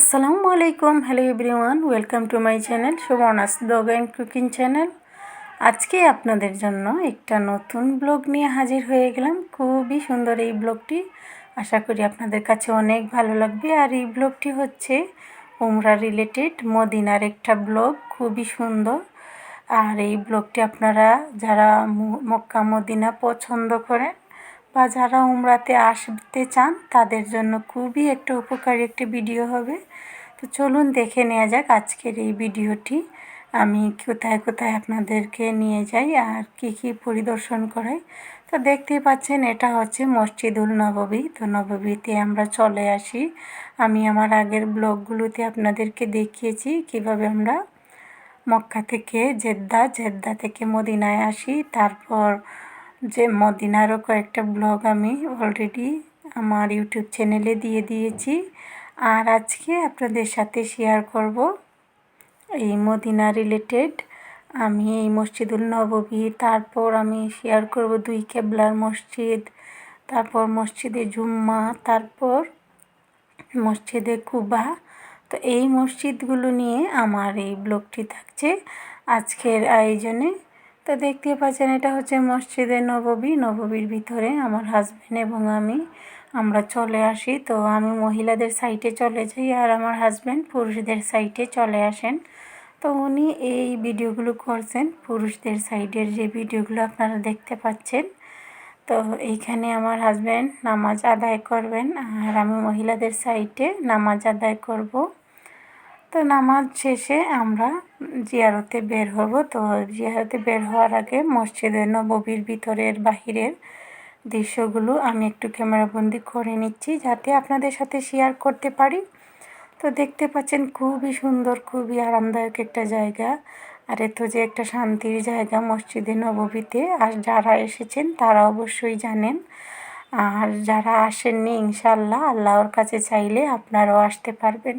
আসসালামু আলাইকুম, hello everyone, welcome to my channel Subarna's vlog and cooking channel. আজকে আপনাদের জন্য একটা নতুন ব্লগ নিয়ে হাজির হয়ে গেলাম। খুবই সুন্দর এই ব্লগটি। আশা করি আপনাদের কাছে অনেক ভালো লাগবে। আর এই ব্লগটি হচ্ছে উমরা রিলেটেড মদিনার একটা ব্লগ, খুবই সুন্দর। আর এই ব্লগটি আপনারা যারা মক্কা, মদিনা পছন্দ করেন বা যারা উমরাতে আসতে চান, তাদের জন্য খুবই একটা উপকারী একটি ভিডিও হবে। তো চলুন দেখে নেওয়া যাক আজকের এই ভিডিওটি। আমি কোথায় কোথায় আপনাদেরকে নিয়ে যাই আর কি কি পরিদর্শন করাই। তো দেখতেই পাচ্ছেন, এটা হচ্ছে মসজিদুল নববী। তো নববীতে আমরা চলে আসি। আমি আমার আগের ব্লগগুলোতে আপনাদেরকে দেখিয়েছি কীভাবে আমরা মক্কা থেকে জেদ্দা জেদ্দা থেকে মদিনায় আসি। তারপর যে মদিনারও কয়েকটা ব্লগ আমি অলরেডি আমার ইউটিউব চ্যানেলে দিয়ে দিয়েছি। আর আজকে আপনাদের সাথে শেয়ার করব এই মদিনা রিলেটেড আমি এই মসজিদুল নববী, তারপর আমি শেয়ার করব দুই কেবলার মসজিদ, তারপর মসজিদে জুম্মা, তারপর মসজিদে কুবা। তো এই মসজিদগুলো নিয়ে আমার এই ব্লগটি থাকছে। আজকের আয়োজনে তো দেখতে পাচ্ছেন, এটা হচ্ছে মসজিদে নববী। নববীর ভিতরে আমার হাজব্যান্ড এবং আমি, আমরা চলে আসি। তো আমি মহিলাদের সাইটে চলে যাই আর আমার হাজব্যান্ড পুরুষদের সাইটে চলে আসেন। তো উনি এই ভিডিওগুলো করছেন, পুরুষদের সাইডের যে ভিডিওগুলো আপনারা দেখতে পাচ্ছেন। তো এইখানে আমার হাজব্যান্ড নামাজ আদায় করবেন আর আমি মহিলাদের সাইটে নামাজ আদায় করব। তো নামাজ শেষে আমরা জিয়ারতে বের হব। তো জিয়ারতে বের হওয়ার আগে মসজিদের নববীর ভিতরের বাহিরের দৃশ্যগুলো আমি একটু ক্যামেরাবন্দি করে নিচ্ছি যাতে আপনাদের সাথে শেয়ার করতে পারি। তো দেখতে পাচ্ছেন খুবই সুন্দর, খুবই আরামদায়ক একটা জায়গা। আর এত যে একটা শান্তির জায়গা মসজিদে নববীতে। আর যারা এসেছেন তারা অবশ্যই জানেন। আর যারা আসেননি ইনশাল্লাহ আল্লাহর কাছে চাইলে আপনারাও আসতে পারবেন।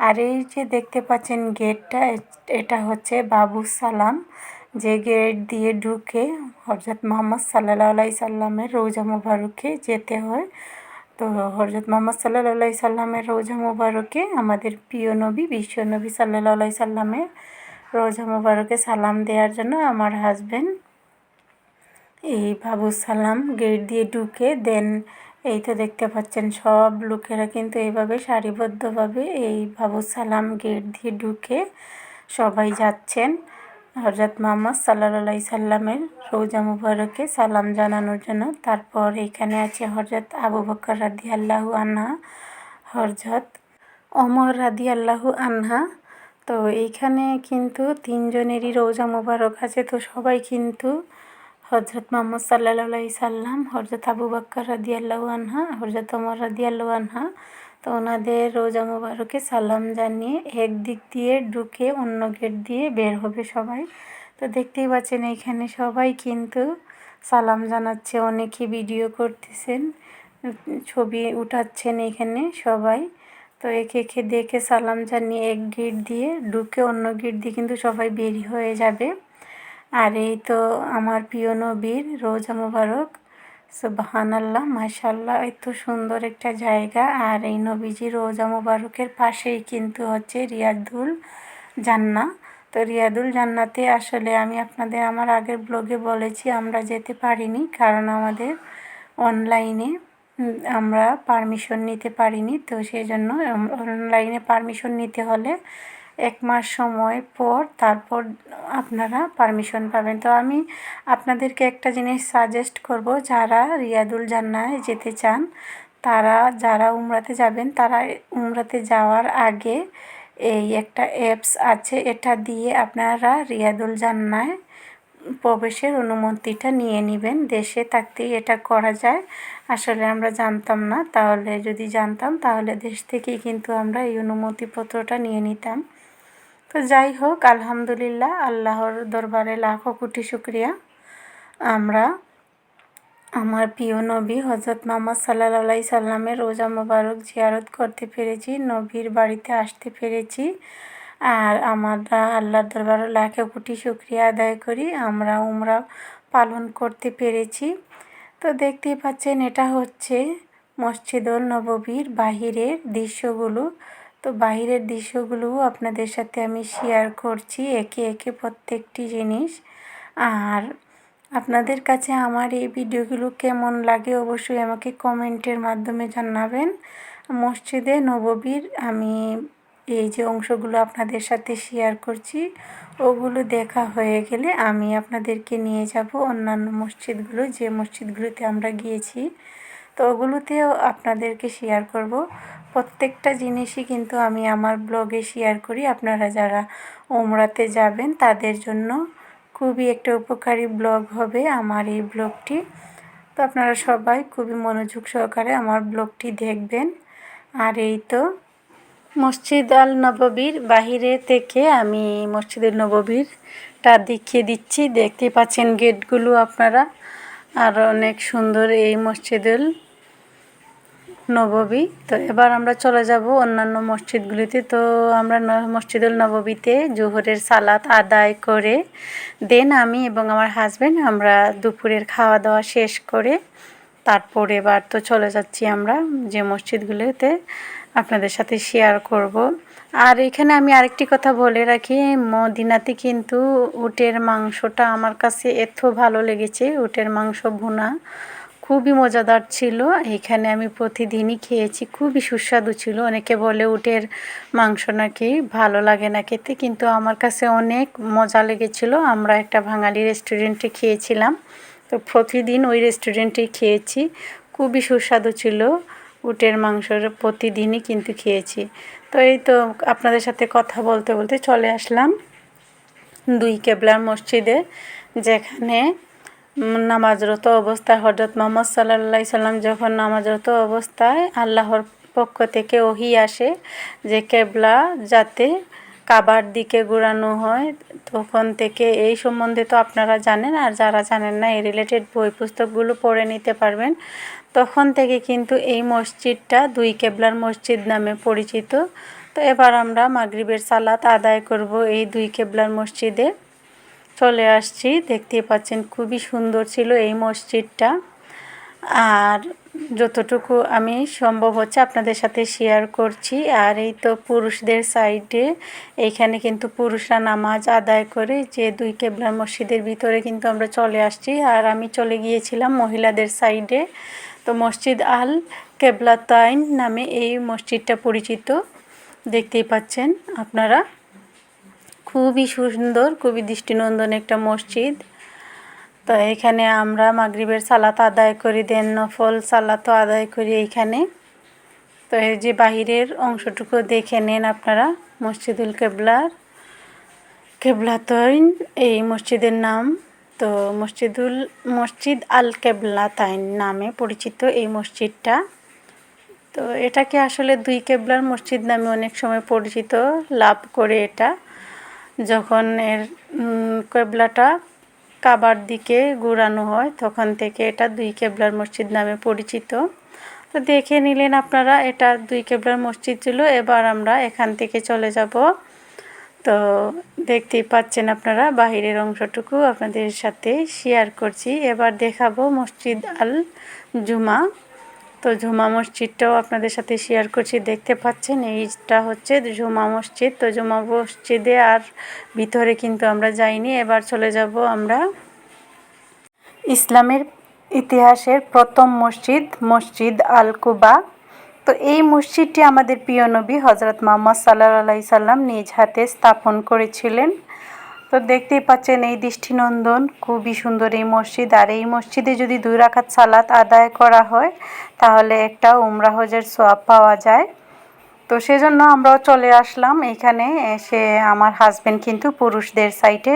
আর এই যে দেখতে পাচ্ছেন গেটটা, এটা হচ্ছে বাবু সালাম। যে গেট দিয়ে ঢুকে হজরত মোহাম্মদ সাল্লাহ আলাই সাল্লামের রোজা মুবারকে যেতে হয়। তো হজরত মোহাম্মদ সাল্লাহ আলাই সাল্লামের রোজা মুবারকে আমাদের প্রিয় নবী, বিশ্ব নবী সাল্লাহ আলাই সাল্লামের রোজা মুবারকে সালাম দেওয়ার জন্য আমার হাজব্যান্ড এই বাবু সালাম গেট দিয়ে ঢুকে দেন। এই তো দেখতে পাচ্ছেন সব লোকেরা কিন্তু এইভাবে সারিবদ্ধভাবে এই বাবু সালাম গেট দিয়ে ঢুকে সবাই যাচ্ছেন। হজরত মোহাম্মদ সাল্লা সাল্লামের রৌজা মুবারকে সালাম জানানোর জন্য। তারপর এখানে আছে হজরত আবু বকর রাদি আল্লাহু আনহা হরজত অমর রাদি আল্লাহু আনহা। তো এইখানে কিন্তু তিনজনেরই রৌজা মুবারক আছে। তো সবাই কিন্তু হজরত মোহাম্মদ সাল্লাহ সাল্লাম হজরত আবু বাক্কর রাদি আনহা হজরত অমর রাদি আনহা, তো ওনাদের রোজা মুবারকে সালাম জানিয়ে এক দিক দিয়ে ঢুকে অন্য গেট দিয়ে বের হবে সবাই। তো দেখতেই পাচ্ছেন এইখানে সবাই কিন্তু সালাম জানাচ্ছে, অনেকে ভিডিও করতেছেন, ছবি উঠাচ্ছেন এখানে সবাই। তো একে একে দেখে সালাম জানিয়ে এক গেট দিয়ে ঢুকে অন্য গেট দিয়ে কিন্তু সবাই বেরি হয়ে যাবে। আর এই তো আমার প্রিয় নবীর রোজা মুবারক। সুবাহান আল্লাহ মাশাল্লাহ এত সুন্দর একটা জায়গা। আর এই নবীজি রোজা মুবারকের পাশেই কিন্তু হচ্ছে রিয়াদুল জান্না তো রিয়াদুল জান্নাতে আসলে আমি আপনাদের আমার আগের ব্লগে বলেছি, আমরা যেতে পারিনি কারণ আমাদের অনলাইনে আমরা পারমিশন নিতে পারিনি। তো সেই জন্য অনলাইনে পারমিশন নিতে হলে এক মাস সময় পর তারপর আপনারা পারমিশন পাবেন। তো আমি আপনাদেরকে একটা জিনিস সাজেস্ট করব, যারা রিয়াদুল জান্নায় যেতে চান, তারা যারা উমরাতে যাবেন, তারা উমরাতে যাওয়ার আগে এই একটা অ্যাপস আছে, এটা দিয়ে আপনারা রিয়াদুল জান্নায় প্রবেশের অনুমতিটা নিয়ে নেবেন। দেশে থাকতেই এটা করা যায়। আসলে আমরা জানতাম না, তাহলে যদি জানতাম, তাহলে দেশ থেকেই কিন্তু আমরা এই অনুমতিপত্রটা নিয়ে নিতাম। তো যাই হোক, আলহামদুলিল্লাহ, আল্লাহর দরবারে লাখো কোটি শুক্রিয়া। আমরা আমার প্রিয় নবী হজরত মোহাম্মদ সাল্লাহ সাল্লামের রোজা মোবারক জিয়ারত করতে পেরেছি, নবীর বাড়িতে আসতে পেরেছি। আর আমরা আল্লাহর দরবারে লাখো কোটি শুক্রিয়া আদায় করি, আমরা উমরা পালন করতে পেরেছি। তো দেখতেই পাচ্ছেন, এটা হচ্ছে মসজিদুল নববীর বাহিরের দৃশ্যগুলো। তো বাইরের দৃশ্যগুলোও আপনাদের সাথে আমি শেয়ার করছি, একে একে প্রত্যেকটি জিনিস। আর আপনাদের কাছে আমার এই ভিডিওগুলো কেমন লাগে অবশ্যই আমাকে কমেন্টের মাধ্যমে জানাবেন। মসজিদে নববীর আমি এই যে অংশগুলো আপনাদের সাথে শেয়ার করছি, ওগুলো দেখা হয়ে গেলে আমি আপনাদেরকে নিয়ে যাব অন্যান্য মসজিদগুলো, যে মসজিদগুলোতে আমরা গিয়েছি। তো ওগুলোতেও আপনাদেরকে শেয়ার করব। প্রত্যেকটা জিনিসই কিন্তু আমি আমার ব্লগে শেয়ার করি। আপনারা যারা ওমরাতে যাবেন, তাদের জন্য খুবই একটা উপকারী ব্লগ হবে আমার এই ব্লগটি তো আপনারা সবাই খুবই মনোযোগ সহকারে আমার ব্লগটি দেখবেন। আর এই তো মসজিদ আল নববীর বাহিরে থেকে আমি মসজিদুল নববীরটা দেখিয়ে দিচ্ছি। দেখতে পাচ্ছেন গেটগুলো আপনারা। আর অনেক সুন্দর এই মসজিদুল নববী। তো এবার আমরা চলে যাব অন্যান্য মসজিদগুলিতে। তো আমরা মসজিদুল নববীতে জোহরের সালাত আদায় করে দেন আমি এবং আমার হাজব্যান্ড আমরা দুপুরের খাওয়া দাওয়া শেষ করে তারপর এবার তো চলে যাচ্ছি আমরা যে মসজিদগুলোতে আপনাদের সাথে শেয়ার করব। আর এখানে আমি আরেকটি কথা বলে রাখি, মদিনাতে কিন্তু উটের মাংসটা আমার কাছে এত ভালো লেগেছে, উটের মাংস ভুনা। খুবই মজাদার ছিল। এখানে আমি প্রতিদিনই খেয়েছি, খুবই সুস্বাদু ছিল। অনেকে বলে উটের মাংস নাকি ভালো লাগে না খেতে, কিন্তু আমার কাছে অনেক মজা লেগেছিল। আমরা একটা বাঙালি রেস্টুরেন্টে খেয়েছিলাম। তো প্রতিদিন ওই রেস্টুরেন্টেই খেয়েছি। খুবই সুস্বাদু ছিল উটের মাংসর প্রতিদিনই কিন্তু খেয়েছি। তো এই তো আপনাদের সাথে কথা বলতে বলতে চলে আসলাম। দুই কেবলার মসজিদে, যেখানে নামাজরত অবস্থায় হজরত মোহাম্মদ সাল্লা সাল্লাম যখন নামাজরত অবস্থায় আল্লাহর পক্ষ থেকে ওহি আসে যে কেবলা যাতে কাবার দিকে ঘুরানো হয়, তখন থেকে এই সম্বন্ধে তো আপনারা জানেন আর যারা জানেন না, এই রিলেটেড বই পুস্তকগুলো পড়ে নিতে পারবেন। তখন থেকে কিন্তু এই মসজিদটা দুই কেবলার মসজিদ নামে পরিচিত। তো এবার আমরা মাগরিবের সালাত আদায় করব এই দুই কেবলার মসজিদে। চলে আসছি। দেখতেই পাচ্ছেন খুবই সুন্দর ছিল এই মসজিদটা। আর যতটুকু আমি সম্ভব হচ্ছে আপনাদের সাথে শেয়ার করছি। আর এই তো পুরুষদের সাইডে এইখানে কিন্তু পুরুষরা নামাজ আদায় করে যে দুই কেবলার মসজিদের ভিতরে কিন্তু আমরা চলে আসছি। আর আমি চলে গিয়েছিলাম মহিলাদের সাইডে তো মসজিদ আল কেবলাতাইন নামে এই মসজিদটা পরিচিত। দেখতেই পাচ্ছেন আপনারা। খুবই সুন্দর, খুবই দৃষ্টিনন্দন একটা মসজিদ। তো এখানে আমরা মাগরিবের সালাত আদায় করি, দেন নফল সালাতও আদায় করি এইখানে। তো এই যে বাহিরের অংশটুকু দেখে নেন আপনারা, মসজিদুল কেবলার। কেবলাতইন, এই মসজিদের নাম। তো মসজিদুল, মসজিদ আল কেবলাতাইন নামে পরিচিত এই মসজিদটা। তো এটাকে আসলে দুই কেবলার মসজিদ নামে অনেক সময় পরিচিত, লাভ করে এটা। যখন এর কেবলাটা কাবার দিকে ঘুরানো হয়, তখন থেকে এটা দুই কেবলার মসজিদ নামে পরিচিত। তো দেখে নিলেন আপনারা, এটা দুই কেবলার মসজিদ ছিল, এবার আমরা এখান থেকে চলে যাব। তো দেখতেই পাচ্ছেন আপনারা, বাহিরের অংশটুকু আপনাদের সাথে শেয়ার করছি। এবার দেখাবো মসজিদ আল জুমা তো জুমা মসজিদটাও আপনাদের সাথে শেয়ার করছি, দেখতে পাচ্ছেন, এইটা হচ্ছে জুমা মসজিদ। তো জুমা মসজিদে আর ভিতরে কিন্তু আমরা যাইনি, এবার চলে যাব আমরা ইসলামের ইতিহাসের প্রথম মসজিদ মসজিদ আল কুবা তো এই মসজিদটি আমাদের প্রিয় নবী হজরত মোহাম্মদ সাল্লাহ সাল্লাম নিজ হাতে স্থাপন করেছিলেন। তো দেখতেই পাচ্ছেন এই দৃষ্টিনন্দন খুবই সুন্দর এই মসজিদ। আর এই মসজিদে যদি দুই রাখাত সালাত আদায় করা হয়, তাহলে একটা উমরা হজের সোয়াব পাওয়া যায়। তো সেজন্য আমরাও চলে আসলাম। এখানে এসে আমার হাজব্যান্ড কিন্তু পুরুষদের সাইটে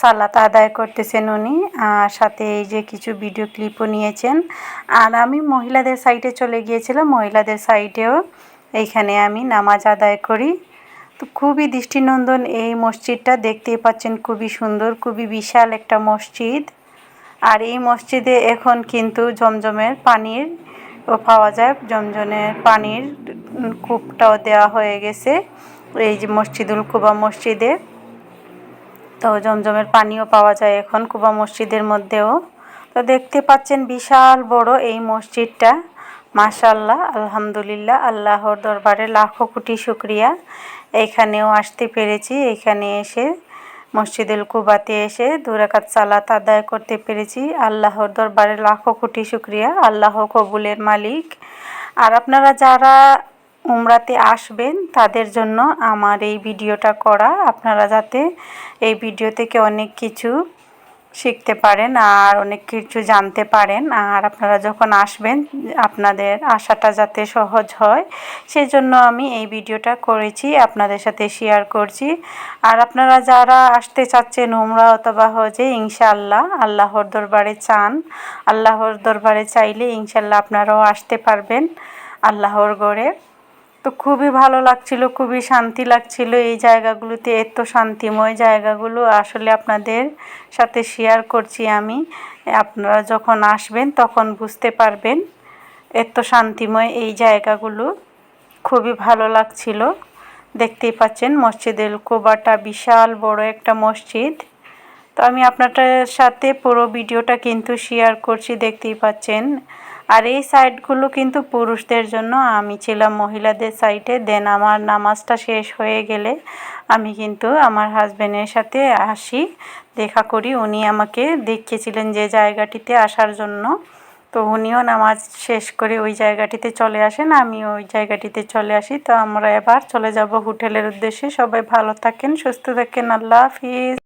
সালাত আদায় করতেছেন উনি। আর সাথে এই যে কিছু ভিডিও ক্লিপও নিয়েছেন। আর আমি মহিলাদের সাইটে চলে গিয়েছিলাম। মহিলাদের সাইটেও এইখানে আমি নামাজ আদায় করি। তো খুবই দৃষ্টিনন্দন এই মসজিদটা। দেখতেই পাচ্ছেন খুবই সুন্দর, খুবই বিশাল একটা মসজিদ। আর এই মসজিদে এখন কিন্তু জমজমের পানির পাওয়া যায়। জমজমের পানির কূপটাও দেওয়া হয়ে গেছে এই যে মসজিদুল কুবা মসজিদে। তো জমজমের পানিও পাওয়া যায় এখন কুবা মসজিদের মধ্যেও। তো দেখতে পাচ্ছেন বিশাল বড় এই মসজিদটা। মাশাল্লাহ আলহামদুলিল্লাহ, আল্লাহর দরবারে লাখো কোটি শুক্রিয়া। এখানেও আসতে পেরেছি। এখানে এসে মসজিদুল কুবাতে এসে দুরাকাত সালাত আদায় করতে পেরেছি। আল্লাহর দরবারে লাখো কোটি শুক্রিয়া। আল্লাহ কবুলের মালিক। আর আপনারা যারা উমরাতে আসবেন, তাদের জন্য আমার এই ভিডিওটা করা। আপনারা যাতে এই ভিডিও থেকে অনেক কিছু শিখতে পারেন আর অনেক কিছু জানতে পারেন। আর আপনারা যখন আসবেন, আপনাদের আসাটা যাতে সহজ হয় সেই জন্য আমি এই ভিডিওটা করেছি, আপনাদের সাথে শেয়ার করছি। আর আপনারা যারা আসতে চাচ্ছেন উমরা অথবা হজে, ইনশাআল্লাহ আল্লাহর দরবারে চান। আল্লাহর দরবারে চাইলে ইনশাল্লাহ আপনারাও আসতে পারবেন আল্লাহর গড়ে। তো খুবই ভালো লাগছিল, খুবই শান্তি লাগছিল এই জায়গাগুলোতে, এত শান্তিময় জায়গাগুলো আসলে আপনাদের সাথে শেয়ার করছি আমি। আপনারা যখন আসবেন তখন বুঝতে পারবেন এত শান্তিময় এই জায়গাগুলো। খুবই ভালো লাগছিল। দেখতেই পাচ্ছেন মসজিদুল কোবাটা বিশাল বড় একটা মসজিদ। তো আমি আপনাদের সাথে পুরো ভিডিওটা কিন্তু শেয়ার করছি, দেখতেই পাচ্ছেন। আর এই সাইডগুলো কিন্তু পুরুষদের জন্য, আমি ছিলাম মহিলাদের সাইডে দেন আমার নামাজটা শেষ হয়ে গেলে আমি কিন্তু আমার হাজব্যান্ডের সাথে আসি, দেখা করি। উনি আমাকে দেখিয়েছিলেন যে জায়গাটিতে আসার জন্য। তো উনিও নামাজ শেষ করে ওই জায়গাটিতে চলে আসেন, আমি ওই জায়গাটিতে চলে আসি। তো আমরা এবার চলে যাব হোটেলের উদ্দেশ্যে। সবাই ভালো থাকেন, সুস্থ থাকেন। আল্লাহ হাফিজ।